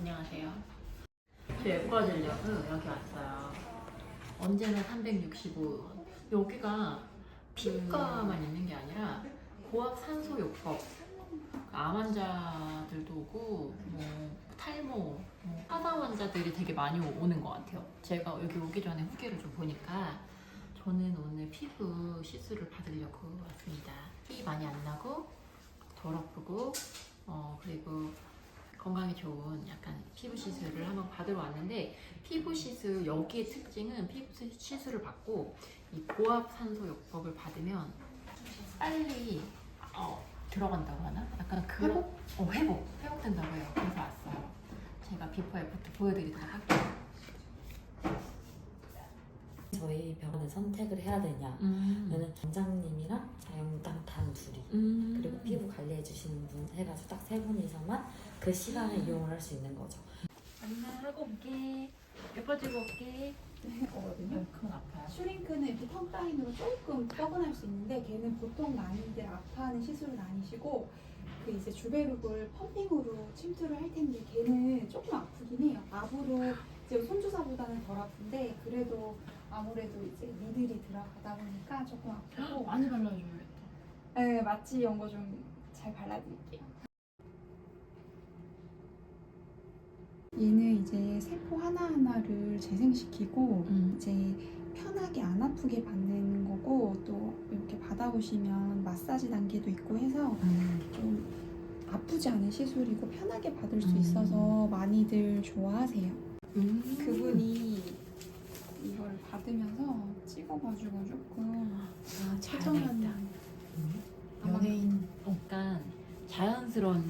안녕하세요. 저 예뻐 지려고 여기 왔어요. 언제나 365. 여기가 피부과만 있는 게 아니라 고압 산소 요법. 암 환자들도 오고 뭐 탈모, 뭐 하다 환자들이 되게 많이 오- 오는 것 같아요. 제가 여기 오기 전에 후기를 좀 보니까 저는 오늘 피부 시술을 받으려고 왔습니다. 티 많이 안 나고 덜 아프고 어 그리고 건강에 좋은 약간 피부 시술을 한번 받으러 왔는데 피부 시술 여기의 특징은 피부 시- 시술을 받고 이 고압 산소 요법을 받으면 빨리 어, 들어간다고 하나? 약간 그런 회복? 어, 회복 회복된다고 해요. 그래서 왔어요. 제가 비포 애프터 보여드리도록 할게요. 저희 병원을 선택을 해야 되냐 음. 저는 원장님이랑 자영당 단 둘이 음. 그리고 피부 관리해 주시는 분 해가지고 딱 세 분이서만 그 시간을 이용을 할 수 있는 거죠 안나 하고 올게. 예뻐지고 올게. 거거든요. 그건 아파요. 슈링크는 이렇게 턱 라인으로 조금 뻐근할 수 있는데 걔는 보통 많이들 아파하는 시술은 아니시고 그 이제 주베룩을 펌핑으로 침투를 할 텐데 걔는 조금 아프긴 해요. 압으로 이제 손주사보다는 덜 아픈데 그래도 아무래도 이제 니들이 들어가다 보니까 조금 아프고 많이 발라줘야겠다. 네, 마취 연고 좀 잘 발라드릴게요. 세포 하나하나를 재생시키고 음. 이제 편하게 안 아프게 받는 거고 또 이렇게 받아보시면 마사지 단계도 있고 해서 좀 아프지 않은 시술이고 편하게 받을 수 음. 있어서 많이들 좋아하세요. 음. 그분이 이걸 받으면서 찍어가지고 조금 아, 최정한 음. 아마- 연예인 약간 자연스러운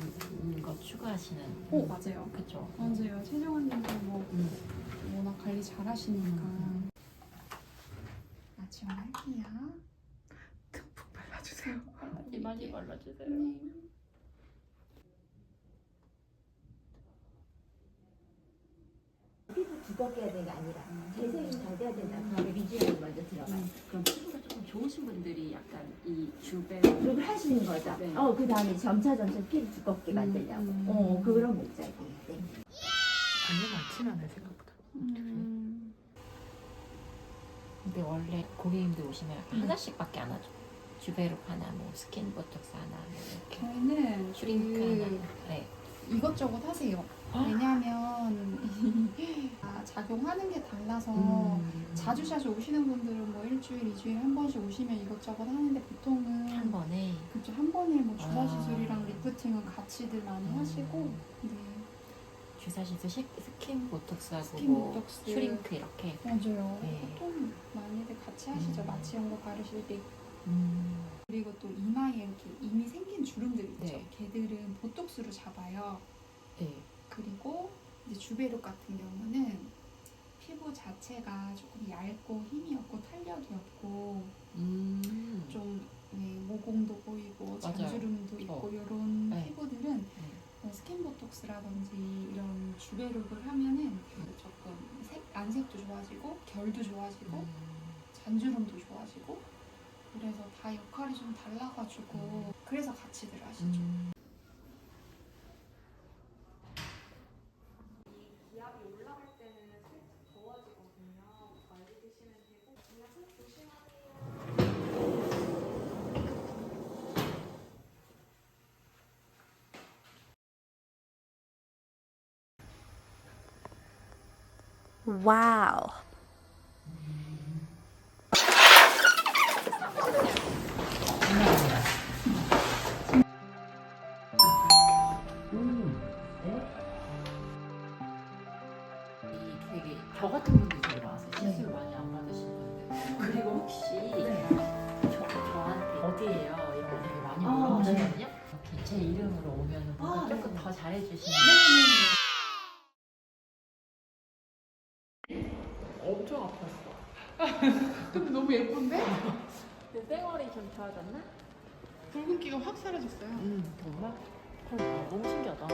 거 추구하시는. 오 맞아요. 그쵸. 맞아요. 최정환님도 뭐 음. 워낙 관리 잘하시니까 음. 마취 한번 할게요. 듬뿍 발라주세요. 많이 많이 발라주세요. 네. 피부 두껍게 해야 되는 게 아니라 재생이 잘 돼야 된다. 그러면 리지온이 먼저 들어가요. 그럼 피부 가 조금 좋으신 분들이 약간 이 주변 그걸 하시는 거죠. 네. 어, 그 다음에 점차 점차 피부 두껍게 만들려고. 음. 어, 그런 목적이에요. 네. 안에 많진 않아요 생각보다. 음. 근데 원래 고객님들 오시면 음. 하나씩밖에 안 하죠. 주베룩 하나, 뭐 스킨 보톡스 하나, 뭐 이렇게 저희는 슈링크 그 하나. 네. 이것저것 하세요. 아. 왜냐하면 아, 작용하는 게 달라서 음. 자주 자주 오시는 분들은 뭐 일주일, 이주일 한 번씩 오시면 이것저것 하는데 보통은 한 번에 그쵸 한 번에 뭐 주사 아. 시술이랑 리프팅은 같이들 많이 음. 하시고 네 주사 시술 시- 스킨 보톡스하고 스킨 뭐 보톡스. 슈링크 이렇게. 맞아요. 네. 보통 많이들 같이 하시죠 음. 마취 연고 바르실 때 음. 그리고 또 이마에 이렇게 이미 생긴 주름들 있죠. 네. 걔들은 보톡스로 잡아요. 네. 그리고 이제 주베룩 같은 경우는 피부 자체가 조금 얇고 힘이 없고 탄력이 없고 음. 좀 네, 모공도 보이고 맞아요. 잔주름도 있고 어. 이런 네. 피부들은 뭐 스킨 보톡스라든지 이런 주베룩을 하면은 조금 색 안색도 좋아지고 결도 좋아지고 음. 잔주름도 좋아지고 그래서 다 역할이 좀 달라가지고 그래서 같이들 하시죠. 음. 기압이 올라갈 때는 살짝 더워지거든요. 멀리 드시면 되고 그냥 속 조심하세요. Wow. 이 되게 저 같은 분들이 되게 많았어요. 시술 많이 안 받으신 분들. 그리고 혹시 저, 저한테 어디예요? 이런 거 되게 많이 아, 물어보시거든요. 이렇게 제 이름으로 오면 뭔가 아, 조금 네. 더 잘해주시는 엄청 아팠어. 근데 너무 예쁜데? 내 쌩얼이 좀 좋아졌나? 붉은기가 확 사라졌어요. 음, 정말? 그럼 너무 신기하다.